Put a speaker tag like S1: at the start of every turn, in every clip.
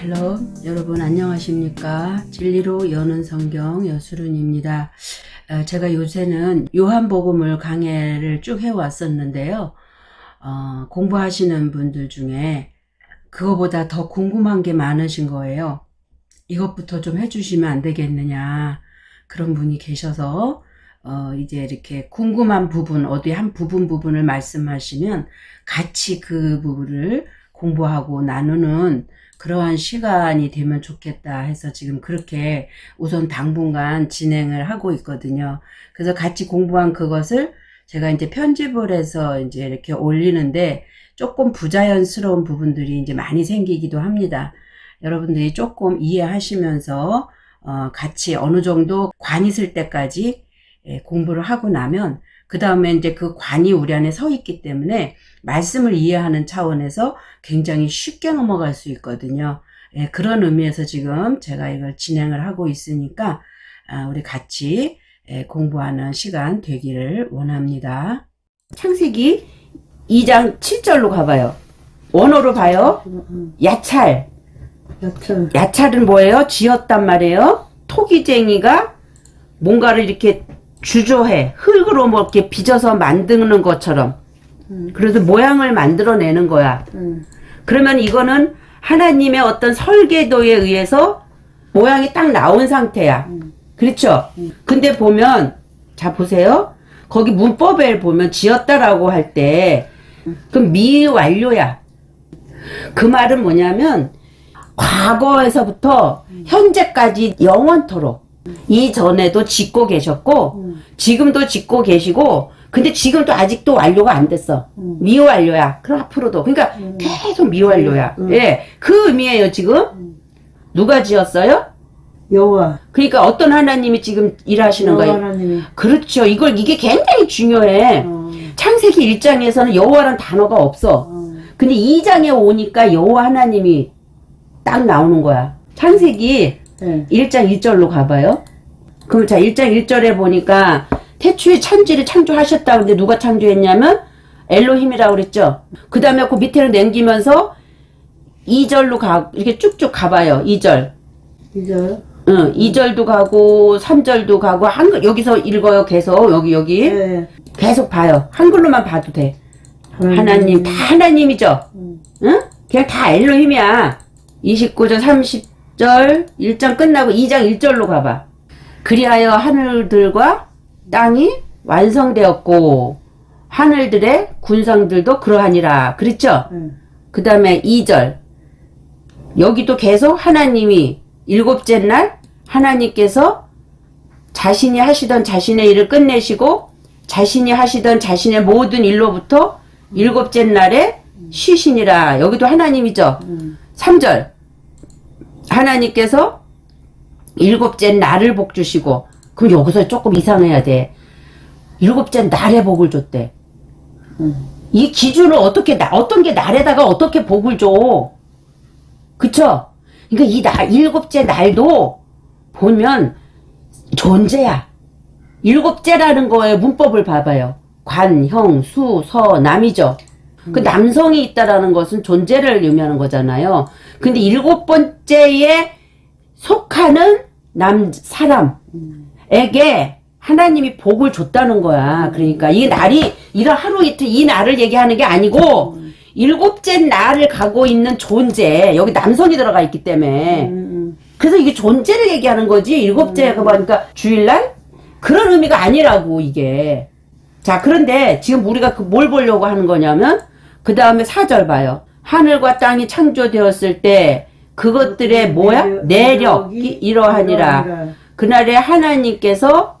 S1: 샬롬 여러분 안녕하십니까 진리로 여는 성경 여수른입니다 어, 제가 요새는 요한복음을 강해를 쭉 해왔었는데요 어, 공부하시는 분들 중에 그거보다 더 궁금한 게 많으신 거예요 이것부터 좀 해주시면 안 되겠느냐 그런 분이 계셔서 어, 이제 이렇게 궁금한 부분 어디 한 부분 부분을 말씀하시면 같이 그 부분을 공부하고 나누는 그러한 시간이 되면 좋겠다 해서 지금 그렇게 우선 당분간 진행을 하고 있거든요. 그래서 같이 공부한 그것을 제가 이제 편집을 해서 이제 이렇게 올리는데 조금 부자연스러운 부분들이 이제 많이 생기기도 합니다. 여러분들이 조금 이해하시면서 어, 같이 어느 정도 관 있을 때까지 예, 공부를 하고 나면 그 다음에 이제 그 관이 우리 안에 서 있기 때문에 말씀을 이해하는 차원에서 굉장히 쉽게 넘어갈 수 있거든요. 예, 그런 의미에서 지금 제가 이걸 진행을 하고 있으니까 아, 우리 같이 예, 공부하는 시간 되기를 원합니다. 창세기 2장 7절로 가봐요. 원어로 봐요. 야찰. 야찰. 야찰은 뭐예요? 쥐었단 말이에요. 토기쟁이가 뭔가를 이렇게 주조해 흙으로 뭐 이렇게 빚어서 만드는 것처럼 음. 그래서 모양을 만들어내는 거야. 음. 그러면 이거는 하나님의 어떤 설계도에 의해서 모양이 딱 나온 상태야. 음. 그렇죠? 음. 근데 보면 자 보세요. 거기 문법에 보면 지었다라고 할 때 그럼 미완료야. 그 말은 뭐냐면 과거에서부터 현재까지 영원토록 이전에도 짓고 계셨고 음. 지금도 짓고 계시고 근데 지금도 아직도 완료가 안 됐어. 음. 미완료야. 그럼 앞으로도 그러니까 음. 계속 미완료야. 음. 예, 그 의미예요 지금 음. 누가 지었어요? 여호와. 그러니까 어떤 하나님이 지금 일하시는 거예요. 하나님이. 그렇죠. 이걸 이게 굉장히 중요해. 어. 창세기 1장에서는 여호와란 단어가 없어. 어. 근데 2장에 오니까 여호와 하나님이 딱 나오는 거야. 창세기 네. 1장 1절로 가봐요. 그럼 자 1장 1절에 보니까 태초에 천지를 창조하셨다. 근데 누가 창조했냐면 엘로힘이라고 그랬죠. 그 다음에 그 밑에를 남기면서 2절로 가, 이렇게 쭉쭉 가봐요. 2절. 2절? 응, 2절도 가고, 3절도 가고, 한글, 여기서 읽어요. 계속, 여기, 여기. 네. 계속 봐요. 한글로만 봐도 돼. 하 음. 하나님 다 하나님이죠. 음. 응? 그냥 다 엘로힘이야. 29절, 1절 1장 끝나고 2장 1절로 가봐. 그리하여 하늘들과 땅이 완성되었고 하늘들의 군상들도 그러하니라. 그렇죠? 음. 그 다음에 2절 여기도 계속 하나님이 일곱째 날 하나님께서 자신이 하시던 자신의 일을 끝내시고 자신이 하시던 자신의 모든 일로부터 일곱째 날에 쉬시니라. 여기도 하나님이죠. 음. 3절 하나님께서 일곱째 날을 복 주시고 그럼 여기서 조금 이상해야 돼. 일곱째 날에 복을 줬대. 이 기준을 어떻게 어떤 게 날에다가 어떻게 복을 줘? 그쵸? 그러니까 이날 일곱째 날도 보면 존재야. 일곱째라는 거에 문법을 봐봐요. 관, 형, 수, 서, 남이죠. 그 남성이 있다라는 것은 존재를 의미하는 거잖아요. 근데 일곱 번째에 속하는 남 사람에게 하나님이 복을 줬다는 거야. 그러니까 이 날이 이런 하루 이틀 이 날을 얘기하는 게 아니고 일곱째 날을 가고 있는 존재 여기 남성이 들어가 있기 때문에 그래서 이게 존재를 얘기하는 거지 일곱째 그 뭐, 그러니까 주일날 그런 의미가 아니라고 이게 자 그런데 지금 우리가 그 뭘 보려고 하는 거냐면 그 다음에 사절 봐요. 하늘과 땅이 창조되었을 때 그것들의 뭐야? 내력이 이러하니라. 그날에 하나님께서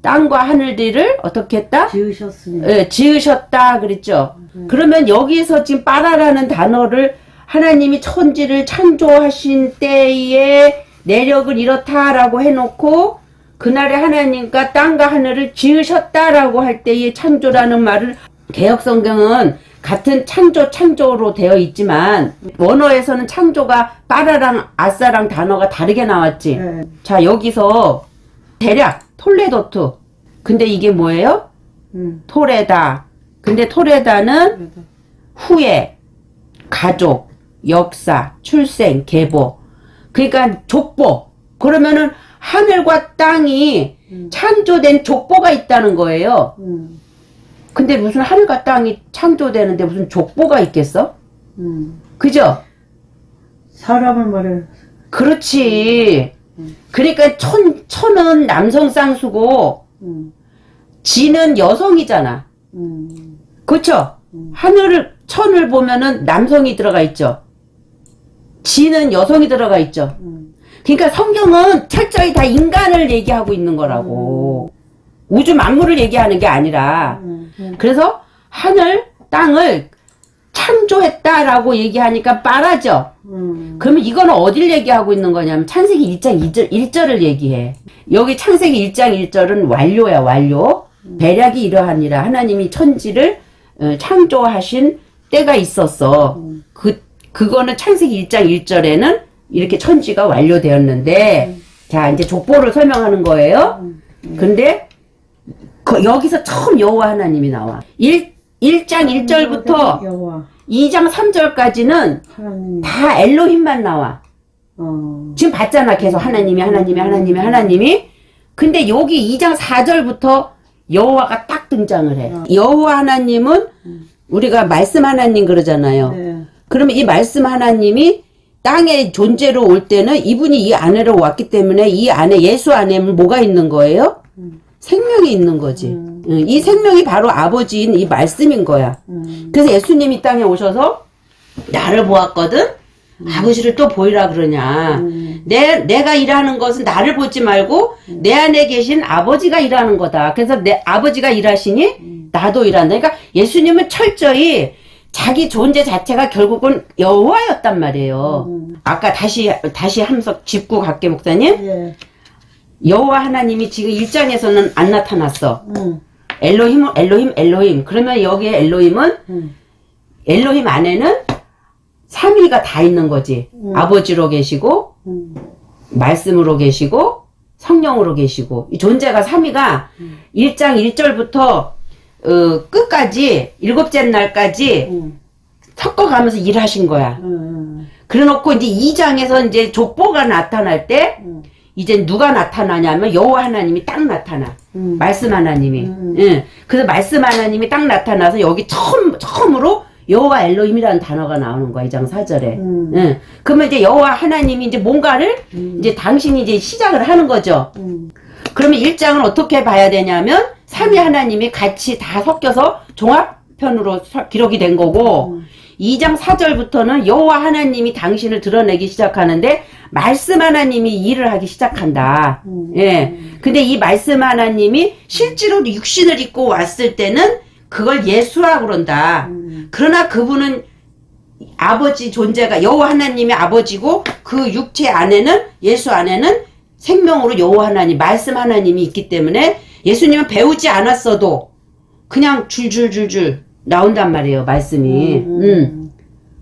S1: 땅과 하늘들을 어떻게 했다?
S2: 지으셨습니다.
S1: 예, 지으셨다 그랬죠. 네. 그러면 여기에서 지금 빠라라는 단어를 하나님이 천지를 창조하신 때의 내력을 이렇다라고 해놓고 그날에 하나님과 땅과 하늘을 지으셨다라고 할 때의 창조라는 말을 개혁 성경은 같은 창조 창조로 되어 있지만 원어에서는 창조가 빠라랑 아싸랑 단어가 다르게 나왔지. 네. 자 여기서 대략 톨레도트. 근데 이게 뭐예요? 음. 토레다. 근데 토레다는 후예, 가족, 역사, 출생, 계보. 그러니까 족보. 그러면은 하늘과 땅이 음. 창조된 족보가 있다는 거예요. 음. 근데 무슨 하늘과 땅이 창조되는데 무슨 족보가 있겠어? 음. 그죠?
S2: 사람을 말해.
S1: 그렇지. 음. 그러니까 천, 천은 남성 쌍수고, 음. 지는 여성이잖아. 음. 그쵸? 그렇죠? 음. 하늘을, 천을 보면은 남성이 들어가 있죠. 지는 여성이 들어가 있죠. 음. 그러니까 성경은 철저히 다 인간을 얘기하고 있는 거라고. 음. 우주 만물을 얘기하는 게 아니라, 음. 음. 그래서 하늘, 땅을 창조했다라고 얘기하니까 빠라져 음. 그러면 이거는 어딜 얘기하고 있는 거냐면 창세기 1장 2절, 1절을 얘기해. 여기 창세기 1장 1절은 완료야, 완료. 음. 배략이 이러하니라. 하나님이 천지를 어, 창조하신 때가 있었어. 음. 그, 그거는 창세기 1장 1절에는 이렇게 천지가 완료되었는데, 음. 자, 이제 족보를 설명하는 거예요. 음. 음. 근데 여기서 처음 여호와 하나님이 나와. 1, 1장 1절부터 2장 3절까지는 다 엘로힘만 나와. 어. 지금 봤잖아. 계속 하나님이 하나님이 하나님이 하나님이. 근데 여기 2장 4절부터 여호와가 딱 등장을 해. 아. 여호와 하나님은 우리가 말씀 하나님 그러잖아요. 네. 그러면 이 말씀 하나님이 땅의 존재로 올 때는 이분이 이 안으로 왔기 때문에 이 안에 예수 안에 뭐가 있는 거예요? 음. 생명이 있는 거지. 음. 이 생명이 바로 아버지인 이 말씀인 거야. 음. 그래서 예수님이 땅에 오셔서 나를 보았거든? 음. 아버지를 또 보이라 그러냐. 음. 내, 내가 일하는 것은 나를 보지 말고 음. 내 안에 계신 아버지가 일하는 거다. 그래서 내 아버지가 일하시니 음. 나도 일한다. 그러니까 예수님은 철저히 자기 존재 자체가 결국은 여호와였단 말이에요. 음. 아까 다시 다시 함석 짚고 갈게 목사님. 예. 여호와 하나님이 지금 일장에서는 안 나타났어. 음. 엘로힘 엘로힘 엘로힘. 그러면 여기에 엘로힘은 음. 엘로힘 안에는 삼위가 다 있는 거지. 음. 아버지로 계시고 음. 말씀으로 계시고 성령으로 계시고 이 존재가 삼위가 일장일절부터 어, 끝까지 일곱째 날까지 음. 섞어가면서 일하신 거야. 음. 그래놓고 이제 이장에서 이제 족보가 나타날 때 음. 이제 누가 나타나냐면 여호와 하나님이 딱 나타나 음. 말씀 하나님이 음. 예. 그래서 말씀 하나님이 딱 나타나서 여기 처음 처음으로 여호와 엘로힘이라는 단어가 나오는 거야 이장 사절에 음. 예. 그러면 이제 여호와 하나님이 이제 뭔가를 음. 이제 당신이 이제 시작을 하는 거죠 음. 그러면 일장은 어떻게 봐야 되냐면 삼위 음. 하나님이 같이 다 섞여서 종합편으로 기록이 된 거고 2장4절부터는 음. 여호와 하나님이 당신을 드러내기 시작하는데 말씀 하나님이 일을 하기 시작한다. 음. 예. 근데 이 말씀 하나님이 실제로 육신을 입고 왔을 때는 그걸 예수라 그런다. 음. 그러나 그분은 아버지 존재가 여호와 하나님이 아버지고 그 육체 안에는 예수 안에는 생명으로 여호와 하나님 말씀 하나님이 있기 때문에 예수님은 배우지 않았어도 그냥 줄줄줄줄 나온단 말이에요 말씀이. 음. 음.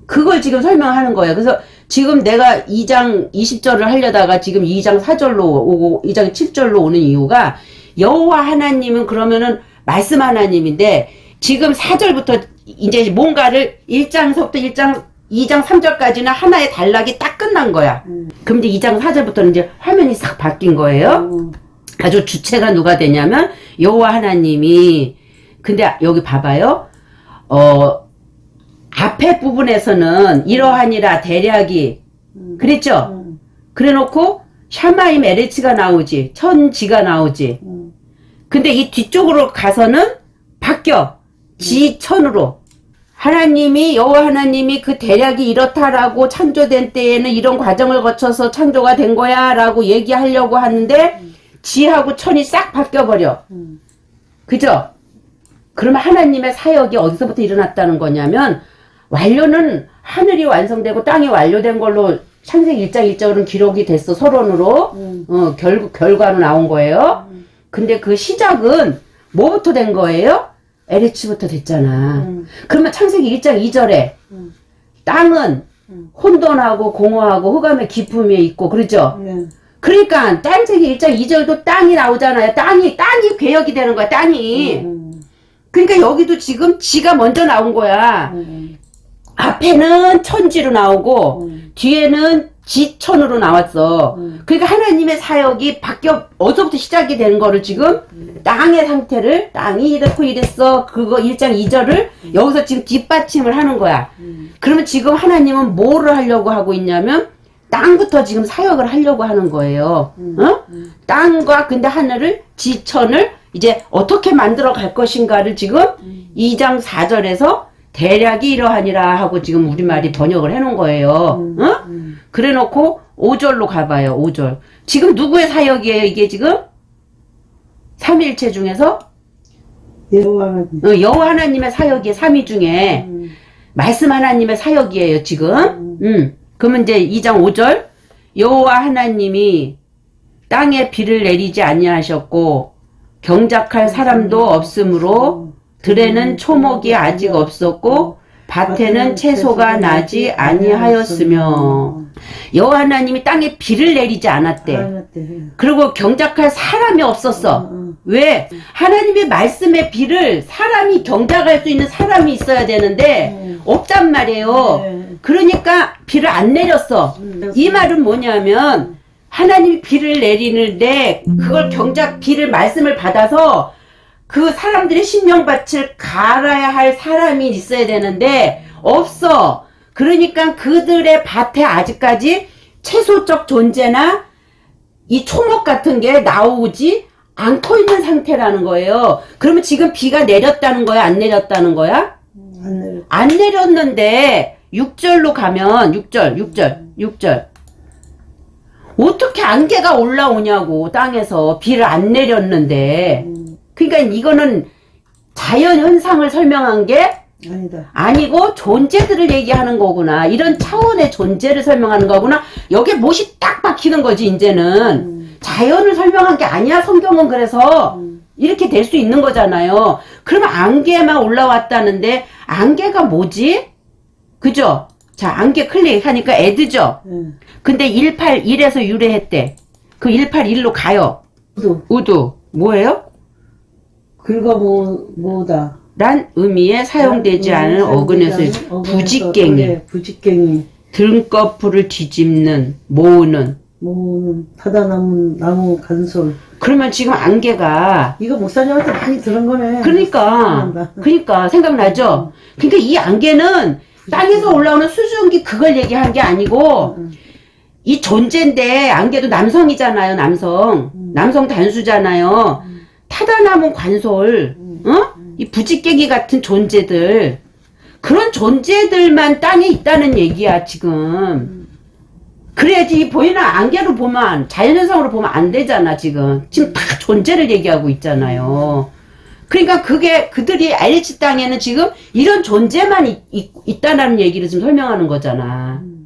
S1: 그걸 지금 설명하는 거예요. 그래서 지금 내가 2장 20절을 하려다가 지금 2장 4절로 오고 2장 7절로 오는 이유가 여호와 하나님은 그러면은 말씀 하나님인데 지금 4절부터 이제 뭔가를 1장서부터 1장 2장 3절까지는 하나의 단락이 딱 끝난 거야. 음. 그럼 이제 2장 4절부터는 이제 화면이 싹 바뀐 거예요. 음. 아주 주체가 누가 되냐면 여호와 하나님이 근데 여기 봐봐요. 어 앞에 부분에서는 이러하니라 대략이 음. 그랬죠? 음. 그래놓고 샤마임 에레가 나오지 천지가 나오지 음. 근데 이 뒤쪽으로 가서는 바뀌어 지천으로 하나님이 여호와 하나님이 그 대략이 이렇다라고 창조된 때에는 이런 과정을 거쳐서 창조가 된 거야라고 얘기하려고 하는데 지하고 천이 싹 바뀌어 버려 그죠? 그러면 하나님의 사역이 어디서부터 일어났다는 거냐면 완료는 하늘이 완성되고 땅이 완료된 걸로 창세기 1장 1절은 기록이 됐어 서론으로 음. 어, 결국 결과로 나온 거예요. 음. 근데 그 시작은 뭐부터 된 거예요? LH부터 됐잖아. 음. 그러면 창세기 1장 2절에 음. 땅은 음. 혼돈하고 공허하고 호감의 기품에 있고 그렇죠 네. 그러니까 땅세기 1장 2절도 땅이 나오잖아요. 땅이 땅이 괴역이 되는 거야. 땅이. 음. 음. 그러니까 여기도 지금 지가 먼저 나온 거야. 음. 앞에는 천지로 나오고 음. 뒤에는 지천으로 나왔어. 음. 그러니까 하나님의 사역이 바뀌어 어디서부터 시작이 되는 거를 지금 음. 땅의 상태를 땅이 이렇고 이랬어. 그거 1장 2절을 음. 여기서 지금 뒷받침을 하는 거야. 음. 그러면 지금 하나님은 뭐를 하려고 하고 있냐면 땅부터 지금 사역을 하려고 하는 거예요. 음. 어? 음. 땅과 근데 하늘을 지천을 이제 어떻게 만들어 갈 것인가를 지금 음. 2장 4절에서 대략이 이러하니라 하고 지금 우리말이 번역을 해놓은 거예요. 음, 어? 음. 그래 놓고 5절로 가봐요. 5절. 지금 누구의 사역이에요? 이게 지금? 삼일체 중에서? 여호와 하나님. 어, 여호와 하나님의 사역이 삼위 중에 음. 말씀 하나님의 사역이에요. 지금. 음. 음. 그러면 이제 2장 5절 여호와 하나님이 땅에 비를 내리지 아니하셨고 경작할 사람도 없으므로 음. 들에는 초목이 아직 없었고 밭에는 채소가 나지 아니하였으며 여호와 하나님이 땅에 비를 내리지 않았대. 그리고 경작할 사람이 없었어. 음, 음. 왜? 하나님의 말씀의 비를 사람이 경작할 수 있는 사람이 있어야 되는데 음. 없단 말이에요. 네. 그러니까 비를 안 내렸어. 이 말은 뭐냐면 하나님이 비를 내리는데 그걸 경작 비를 말씀을 받아서 그 사람들이 신명밭을 갈아야 할 사람이 있어야 되는데 없어. 그러니까 그들의 밭에 아직까지 채소적 존재나 이 초목 같은 게 나오지 않고 있는 상태라는 거예요. 그러면 지금 비가 내렸다는 거야? 안 내렸다는 거야?
S2: 음,
S1: 안, 내렸... 안 내렸는데 6절로 가면 6절, 6절, 6절. 어떻게 안개가 올라오냐고 땅에서 비를 안 내렸는데. 음. 그러니까 이거는 자연 현상을 설명한 게 아니다. 아니고 존재들을 얘기하는 거구나. 이런 차원의 존재를 설명하는 거구나. 여기에 못이 딱 박히는 거지 이제는. 음. 자연을 설명한 게 아니야 성경은 그래서 음. 이렇게 될 수 있는 거잖아요. 그러면 안개만 올라왔다는데 안개가 뭐지? 그죠? 자 안개 클릭하니까 애드죠? 음. 네. 근데 181에서 유래했대. 그 181로 가요. 우두. 우두. 뭐예요?
S2: 긁어모다.
S1: 란 의미에 사용되지 않은 어근에서 부직갱이.
S2: 부직갱이.
S1: 등꺼풀을 뒤집는, 모으는.
S2: 모으는, 바다나무, 나무 간솔.
S1: 그러면 지금 안개가
S2: 이거 목사님한테 많이 들은 거네.
S1: 그러니까 그러니까 생각나죠. 음. 그러니까 이 안개는 땅에서 올라오는 수증기 그걸 얘기한 게 아니고 음, 음. 이 존재인데 안개도 남성이잖아요. 남성 남성 단수잖아요. 타다 남은 관솔, 어? 이 부지깨기 같은 존재들, 그런 존재들만 땅에 있다는 얘기야, 지금. 그래야지 보이는 안개로 보면, 자연현상으로 보면 안 되잖아, 지금. 지금 다 존재를 얘기하고 있잖아요. 그러니까 그게 그들이 LH 땅에는 지금 이런 존재만 있, 있, 있다는 얘기를 지금 설명하는 거잖아.